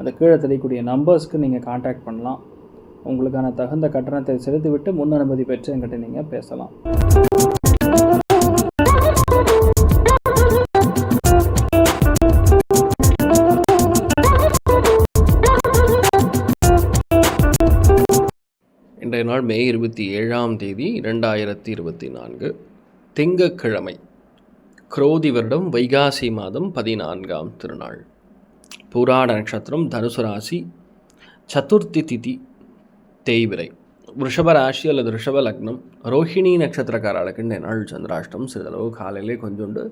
அந்த கீழே தெரியக்கூடிய நம்பர்ஸ்க்கு நீங்கள் காண்டாக்ட் பண்ணலாம். உங்களுக்கான தகுந்த கட்டணத்தை செலுத்திவிட்டு முன் அனுமதி பெற்று என்கிட்ட நீங்கள் பேசலாம். இன்றைய நாள் மே இருபத்தி ஏழாம் தேதி இரண்டாயிரத்தி இருபத்தி நான்கு. திங்கக்கிழமை குரோதி வருடம் வைகாசி மாதம் பதினான்காம் திருநாள். பூராட நட்சத்திரம் தனுசு ராசி சதுர்த்தி திதி தேய்விரை ரிஷப ராசி அல்லது ரிஷப லக்னம் ரோஹிணி நட்சத்திரக்காரர்களுக்கு இந்த நாள் சந்திராஷ்டம். சிறிதளவு காலையிலே கொஞ்சோண்டு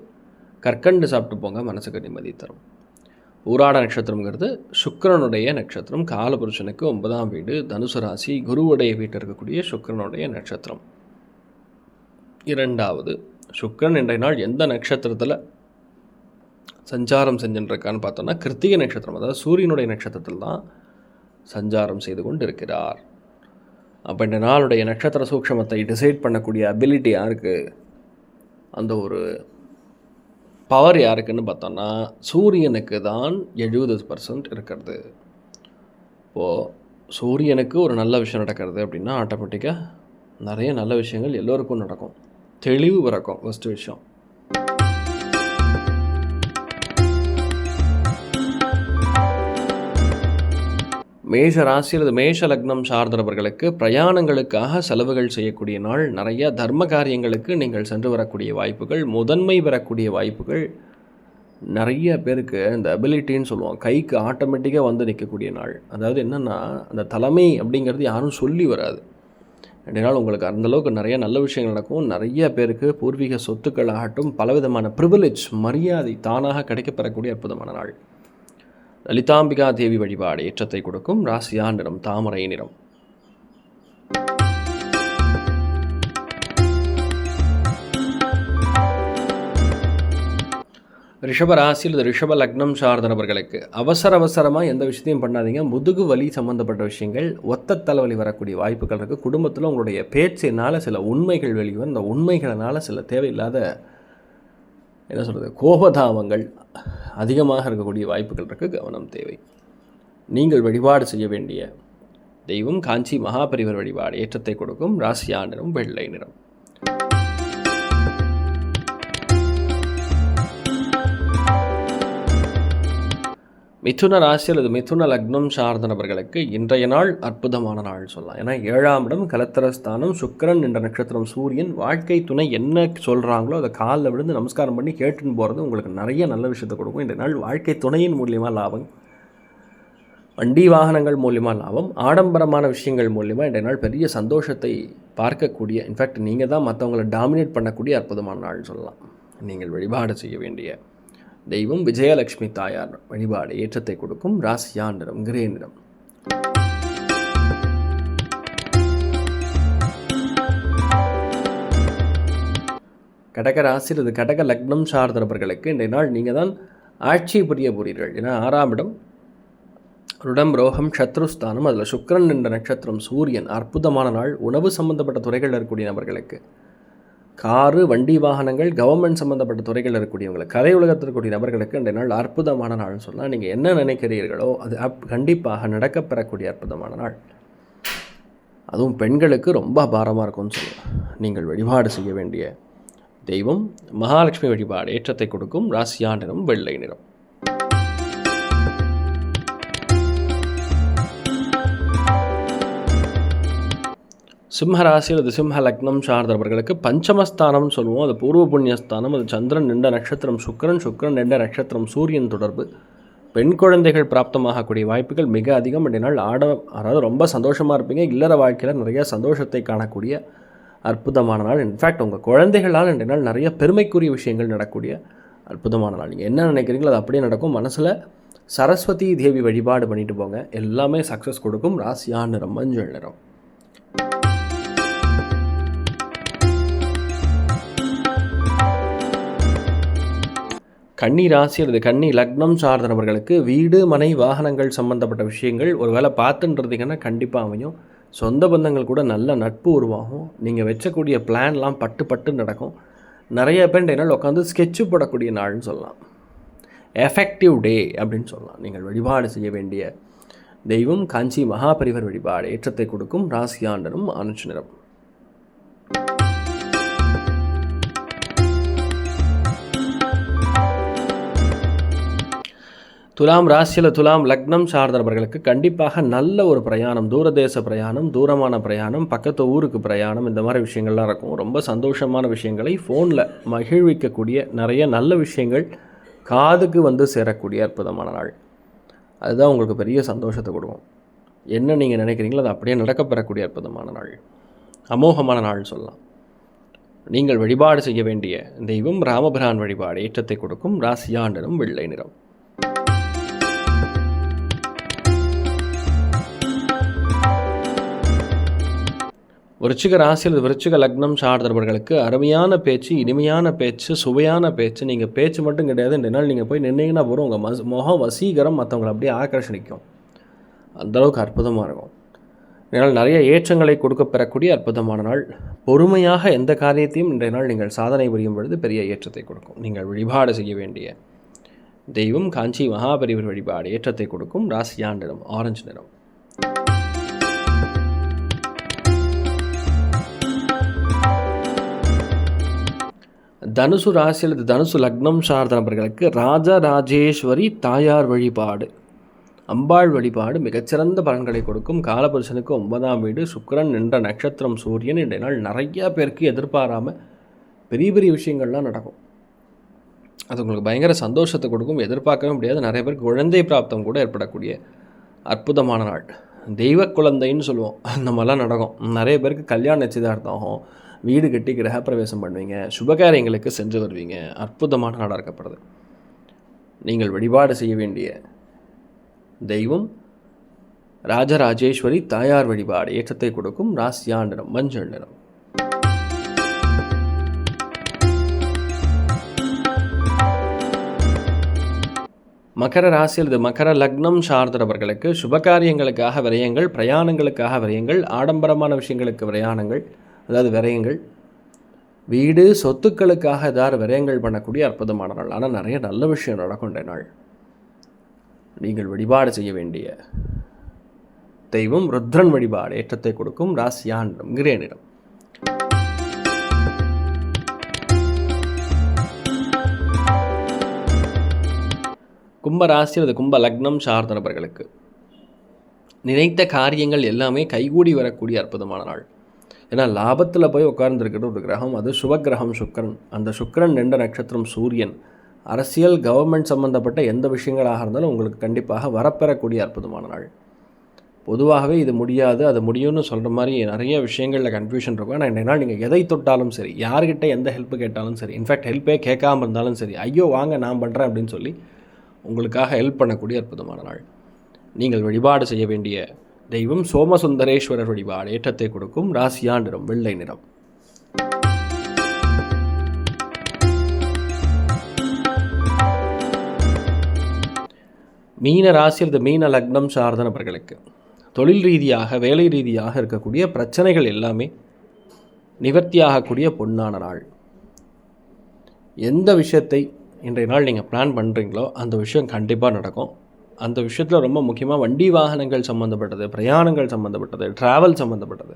கற்கண்டு சாப்பிட்டு போங்க மனசுக்கு நிம்மதி தரும். ஊராட நட்சத்திரங்கிறது சுக்கரனுடைய நட்சத்திரம். காலபுருஷனுக்கு ஒன்பதாம் வீடு. தனுசு ராசி குருவுடைய வீட்டில் இருக்கக்கூடிய சுக்கிரனுடைய நட்சத்திரம். இரண்டாவது சுக்கரன் இன்றைய நாள் எந்த நட்சத்திரத்தில் சஞ்சாரம் செஞ்சுருக்கான்னு பார்த்தோன்னா கிருத்திகை நட்சத்திரம் அதாவது சூரியனுடைய நட்சத்திரத்தில் தான் சஞ்சாரம் செய்து கொண்டு இருக்கிறார் அப்போ இந்த நாளுடைய நட்சத்திர சூக்ஷமத்தை டிசைட் பண்ணக்கூடிய அபிலிட்டி யாருக்கு? அந்த ஒரு பவர் யாருக்குன்னு பார்த்தோன்னா சூரியனுக்கு தான் எழுபது பர்சன்ட் இருக்கிறது. இப்போது சூரியனுக்கு ஒரு நல்ல விஷயம் நடக்கிறது அப்படின்னா ஆட்டோமேட்டிக்காக நிறைய நல்ல விஷயங்கள் எல்லோருக்கும் நடக்கும். தெளிவு பிறக்கும் ஃபஸ்ட்டு விஷயம். மேஷ ராசி அல்லது மேஷ லக்னம் சார்ந்தவர்களுக்கு பிரயாணங்களுக்காக செலவுகள் செய்யக்கூடிய நாள். நிறைய தர்ம காரியங்களுக்கு நீங்கள் சென்று வரக்கூடிய வாய்ப்புகள் முதன்மை பெறக்கூடிய வாய்ப்புகள் நிறைய பேருக்கு இந்த அபிலிட்டின்னு சொல்லுவோம். கைக்கு ஆட்டோமேட்டிக்காக வந்து நிற்கக்கூடிய நாள். அதாவது என்னென்னா அந்த தலைமை அப்படிங்கிறது யாரும் சொல்லி வராது. ரெண்டு நாள் உங்களுக்கு அந்தளவுக்கு நிறைய நல்ல விஷயங்கள் நடக்கும். நிறைய பேருக்கு பூர்வீக சொத்துக்கள் ஆகட்டும் பலவிதமான ப்ரிவிலேஜ் மரியாதை தானாக கிடைக்கப்பெறக்கூடிய அற்புதமான நாள். லலிதாம்பிகா தேவி வழிபாடு ஏற்றத்தை கொடுக்கும் ராசியா நிறம் தாமரை நிறம். ரிஷப ராசி அல்லது ரிஷப லக்னம் சார்ந்த நபர்களுக்கு அவசர அவசரமாக எந்த விஷயத்தையும் பண்ணாதீங்க. முதுகு வலி சம்மந்தப்பட்ட விஷயங்கள் ஒத்த தலைவலி வரக்கூடிய வாய்ப்புகள் இருக்குது குடும்பத்தில் உங்களுடைய பேச்சினால் சில உண்மைகள் வெளிவரும். அந்த உண்மைகளினால் சில தேவையில்லாத என்ன சொல்கிறது கோபதாபங்கள் அதிகமாக இருக்கக்கூடிய வாய்ப்புகள் இருக்க கவனம் தேவை. நீங்கள் வழிபாடு செய்ய வேண்டிய தெய்வம் காஞ்சி மகாபரிவர் வழிபாடு ஏற்றத்தை கொடுக்கும் ராசியா நிறம் வெள்ளை நிறம். மிதுன ராசி அல்லது மிதுன லக்னம் சார்ந்த நபர்களுக்கு இன்றைய நாள் அற்புதமான நாள் சொல்லலாம். ஏன்னா ஏழாம் இடம் கலத்திரஸ்தானம் சுக்கரன் என்ற நட்சத்திரம் சூரியன் வாழ்க்கை துணை என்ன சொல்கிறாங்களோ அதை காலில் விழுந்து நமஸ்காரம் பண்ணி கேட்டுன்னு போகிறது உங்களுக்கு நிறைய நல்ல விஷயத்தை கொடுக்கும். இந்த நாள் வாழ்க்கை துணையின் மூலியமாக லாபம். வண்டி வாகனங்கள் மூலியமாக லாபம். ஆடம்பரமான விஷயங்கள் மூலியமாக இன்றைய நாள் பெரிய சந்தோஷத்தை பார்க்கக்கூடிய இன்ஃபேக்ட் நீங்கள் தான் மற்றவங்களை டாமினேட் பண்ணக்கூடிய அற்புதமான நாள் சொல்லலாம். நீங்கள் வழிபாடு செய்ய வேண்டிய தெய்வம் விஜயலட்சுமி தாயார் வழிபாடு ஏற்றத்தை கொடுக்கும் ராசியா நிறம் கிரே நிறம் கடக ராசியில் இது கடக லக்னம் சார்ந்தவர்களுக்கு இன்றைய நாள் நீங்கள் தான் ஆட்சி புரிய போகிறீர்கள் ஏன்னா ஆறாம் இடம் ருடம் ரோகம் சத்ருஸ்தானம் அதில் சுக்கரன் என்ற நட்சத்திரம் சூரியன் அற்புதமான நாள் உணவு சம்பந்தப்பட்ட துறைகளில் இருக்கக்கூடிய நபர்களுக்கு. காரு வண்டி வாகனங்கள் கவர்மெண்ட் சம்மந்தப்பட்ட துறைகளில் இருக்கக்கூடியவங்களை கலை உலகத்தில் இருக்கக்கூடிய நபர்களுக்கு இந்த நாள் அற்புதமான நாள்னு சொன்னால் நீங்கள் என்ன நினைக்கிறீர்களோ அது அப் கண்டிப்பாக நடக்கப்பெறக்கூடிய அற்புதமான நாள். அதுவும் பெண்களுக்கு ரொம்ப அபாரமாக இருக்கும்னு சொல்லலாம். நீங்கள் வழிபாடு செய்ய வேண்டிய தெய்வம் மகாலட்சுமி வழிபாடு ஏற்றத்தை கொடுக்கும் ராசியா நிறம் வெள்ளை நிறம். சிம்ம ராசி அல்லது சிம்ம லக்னம் சார்ந்தவர்களுக்கு பஞ்சமஸ்தானம்னு சொல்லுவோம். அது பூர்வ புண்ணியஸ்தானம். அது சந்திரன் நின்ற நட்சத்திரம் சுக்கரன் சுக்கரன் நின்ற நட்சத்திரம் சூரியன் தொடர்பு. பெண் குழந்தைகள் பிராப்தமாகக்கூடிய வாய்ப்புகள் மிக அதிகம். நாள் ஆட அதாவது ரொம்ப சந்தோஷமாக இருப்பீங்க. இல்லற வாழ்க்கையில் நிறைய சந்தோஷத்தை காணக்கூடிய அற்புதமான நாள். இன்ஃபேக்ட் உங்கள் குழந்தைகளால் இன்றைய நாள் நிறைய பெருமைக்குரிய விஷயங்கள் நடக்கக்கூடிய அற்புதமான நாள். நீங்கள் என்ன நினைக்கிறீங்களோ அது அப்படியே நடக்கும். மனசில் சரஸ்வதி தேவி வழிபாடு பண்ணிட்டு போங்க. எல்லாமே சக்ஸஸ் கொடுக்கும். ராசியான நிறம் மஞ்சள் நிறம். கன்னி ராசி அல்லது கன்னி லக்னம் சார்ந்த நபர்களுக்கு வீடு மனை வாகனங்கள் சம்பந்தப்பட்ட விஷயங்கள் ஒரு வேளை பார்த்துன்றதுங்கன்னா கண்டிப்பாக அமையும். சொந்த பந்தங்கள் கூட நல்ல நட்பு உருவாகும். நீங்கள் வச்சக்கூடிய பிளான்லாம் பட்டு பட்டு நடக்கும். நிறைய பேர் என்னால் உட்காந்து ஸ்கெட்சு போடக்கூடிய நாள்னு சொல்லலாம். எஃபெக்டிவ் டே அப்படின்னு சொல்லலாம். நீங்கள் வழிபாடு செய்ய வேண்டிய தெய்வம் காஞ்சி மகாபரிவர் வழிபாடு ஏற்றத்தை கொடுக்கும் ராசியாண்டனும் ஆனச்சு நிறம். துலாம் ராசியில் துலாம் லக்னம் சார்ந்தவர்களுக்கு கண்டிப்பாக நல்ல ஒரு பிரயாணம் தூரதேச பிரயாணம் தூரமான பிரயாணம் பக்கத்து ஊருக்கு பிரயாணம் இந்த மாதிரி விஷயங்கள்லாம் இருக்கும். ரொம்ப சந்தோஷமான விஷயங்களை ஃபோனில் மகிழ்விக்கக்கூடிய நிறைய நல்ல விஷயங்கள் காதுக்கு வந்து சேரக்கூடிய அற்புதமான நாள். அதுதான் உங்களுக்கு பெரிய சந்தோஷத்தை கொடுக்கும். என்ன நீங்கள் நினைக்கிறீங்களோ அது அப்படியே நடக்கப்பெறக்கூடிய அற்புதமான நாள். அமோகமான நாள் சொல்லலாம். நீங்கள் வழிபாடு செய்ய வேண்டிய தெய்வம் ராமபிரான் வழிபாடு ஏற்றத்தை கொடுக்கும் ராசியாண்டனும் வெள்ளை நிறம். விருச்சிக ராசியில் விருச்சிக லக்னம் சார்ந்தவர்களுக்கு அருமையான பேச்சு இனிமையான பேச்சு சுவையான பேச்சு. நீங்கள் பேச்சு மட்டும் கிடையாது ரெண்டு நாள் நீங்கள் போய் நின்னீங்கன்னா போகிறோம் உங்கள் மஸ் முகம் வசீகரம் மற்றவங்களை அப்படியே ஆக்கர்ஷணிக்கும் அந்தளவுக்கு அற்புதமாக இருக்கும். இதனால் நிறைய ஏற்றங்களை கொடுக்க பெறக்கூடிய அற்புதமான நாள். பொறுமையாக எந்த காரியத்தையும் இன்றைய நாள் நீங்கள் சாதனை புரியும் பொழுது பெரிய ஏற்றத்தை கொடுக்கும். நீங்கள் வழிபாடு செய்ய வேண்டிய தெய்வம் காஞ்சி மகாபரிவர் வழிபாடு ஏற்றத்தை கொடுக்கும். ராசியான் நிறம் ஆரஞ்சு நிறம். தனுசு ராசி அல்லது தனுசு லக்னம் சார்ந்த நபர்களுக்கு ராஜராஜேஸ்வரி தாயார் வழிபாடு. அம்பாள் வழிபாடு மிகச்சிறந்த பலன்களை கொடுக்கும். காலபுருஷனுக்கு ஒன்பதாம் வீடு சுக்கிரன் நின்ற நட்சத்திரம் சூரியன் இன்றைய நாள் நிறைய பேருக்கு எதிர்பாராமல் பெரிய பெரிய விஷயங்கள்லாம் நடக்கும். அது உங்களுக்கு பயங்கர சந்தோஷத்தை கொடுக்கும். எதிர்பார்க்கவே முடியாது. நிறைய பேருக்கு குழந்தை பிராப்தம் கூட ஏற்படக்கூடிய அற்புதமான நாள். தெய்வ குழந்தைன்னு சொல்லுவோம். அந்த மாதிரிலாம் நடக்கும். நிறைய பேருக்கு கல்யாண நிச்சயதார்த்தம் ஆகும். வீடு கட்டி கிரகப்பிரவேசம் பண்ணுவீங்க. சுபகாரியங்களுக்கு சென்று வருவீங்க. அற்புதமான நாடாக இருக்கப்படுது நீங்கள் வழிபாடு செய்ய வேண்டிய தெய்வம் ராஜராஜேஸ்வரி தாயார் வழிபாடு. ஏற்றத்தை கொடுக்கும் ராசியான் நிறம் மஞ்சள் நிறம். மகர ராசி அல்லது மகர லக்னம் சார்ந்தவர்களுக்கு சுபகாரியங்களுக்காக விரயங்கள் பிரயாணங்களுக்காக விரயங்கள் ஆடம்பரமான விஷயங்களுக்கு விரயாணங்கள் அதாவது விரயங்கள். வீடு சொத்துக்களுக்காக ஏதாவது விரயங்கள் பண்ணக்கூடிய அற்புதமான நாள். ஆனால் நிறைய நல்ல விஷயம் நடக்கின்ற நாள். நீங்கள் வழிபாடு செய்ய வேண்டிய தெய்வம் ருத்ரன் வழிபாடு ஏற்றத்தை கொடுக்கும் ராசியானிடம் கிரேனிடம் கும்ப ராசி அல்லது கும்ப லக்னம் சார்ந்த நபர்களுக்கு நினைத்த காரியங்கள் எல்லாமே கைகூடி வரக்கூடிய அற்புதமான நாள். ஏன்னா லாபத்தில் போய் உட்கார்ந்துருக்கிறது ஒரு கிரகம் அது சுபகிரகம் சுக்கரன். அந்த சுக்கரன் நின்ற நட்சத்திரம் சூரியன். அரசியல் கவர்மெண்ட் சம்மந்தப்பட்ட எந்த விஷயங்களாக இருந்தாலும் உங்களுக்கு கண்டிப்பாக வரப்பெறக்கூடிய அற்புதமான நாள். பொதுவாகவே இது முடியாது அது முடியும்னு சொல்கிற மாதிரி நிறைய விஷயங்களில் கன்ஃபியூஷன் இருக்கும். ஆனால் இன்றைய நீங்கள் எதை தொட்டாலும் சரி யார்கிட்ட எந்த ஹெல்ப் கேட்டாலும் சரி இன்ஃபேக்ட் ஹெல்ப்பே கேட்காம இருந்தாலும் சரி ஐயோ வாங்க நான் பண்ணுறேன் அப்படின்னு சொல்லி உங்களுக்காக ஹெல்ப் பண்ணக்கூடிய அற்புதமான நாள். நீங்கள் வழிபாடு செய்ய வேண்டிய தெய்வம் சோமசுந்தரேஸ்வரர் வழிபாடு ஏற்றத்தை கொடுக்கும் ராசியா நிறம் வெள்ளை நிறம். மீன ராசி அல்லது மீன லக்னம் சார்ந்த நபர்களுக்கு தொழில் ரீதியாக வேலை ரீதியாக இருக்கக்கூடிய பிரச்சனைகள் எல்லாமே நிவர்த்தியாகக்கூடிய பொன்னான நாள். எந்த விஷயத்தை இன்றைய நாள் நீங்கள் பிளான் பண்ணுறீங்களோ அந்த விஷயம் கண்டிப்பாக நடக்கும். அந்த விஷயத்தில் ரொம்ப முக்கியமாக வண்டி வாகனங்கள் சம்மந்தப்பட்டது பிரயாணங்கள் சம்மந்தப்பட்டது ட்ராவல் சம்மந்தப்பட்டது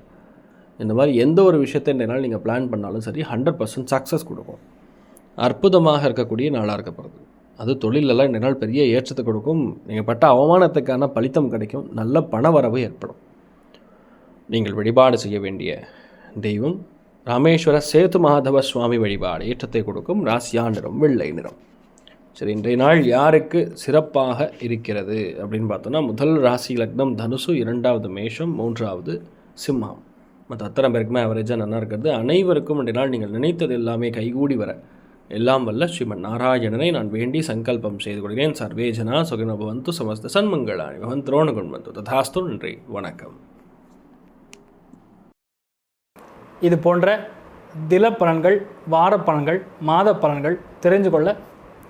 இந்த மாதிரி எந்த ஒரு விஷயத்தை என்னால் நீங்கள் பிளான் பண்ணாலும் சரி ஹண்ட்ரட் பர்சன்ட் சக்ஸஸ் கொடுக்கும். அற்புதமாக இருக்கக்கூடிய நாளாக இருக்கப்படுது அது தொழிலெல்லாம் இந்த நாள் பெரிய ஏற்றத்தை கொடுக்கும். நீங்கள் பட்ட அவமானத்துக்கான பலித்தம் கிடைக்கும். நல்ல பண வரவு ஏற்படும். நீங்கள் வழிபாடு செய்ய வேண்டிய தெய்வம் ராமேஸ்வர சேது மாதவ சுவாமி வழிபாடு ஏற்றத்தை கொடுக்கும். ராசியா நிறம் வெள்ளை நிறம். சரி இன்றைய நாள் யாருக்கு சிறப்பாக இருக்கிறது அப்படின்னு பார்த்தோன்னா முதல் ராசி லக்னம் தனுசு இரண்டாவது மேஷம் மூன்றாவது சிம்மம். மற்ற அத்தனை பேருக்குமே அவரேஜாக நல்லா இருக்கிறது. அனைவருக்கும் இன்றைய நாள் நீங்கள் நினைத்தது எல்லாமே கைகூடி வர எல்லாம் வல்ல ஸ்ரீமன் நாராயணனை நான் வேண்டி சங்கல்பம் செய்து கொள்கிறேன். சர்வேஜனா சுகன பவந்து சமஸ்த சன்மங்களானி பவன் திரோணகுண்மந்தோ ததாஸ்து நன்றி வணக்கம். இது போன்ற தில பலன்கள் வார பலன்கள் மாத பலன்கள் தெரிஞ்சு கொள்ள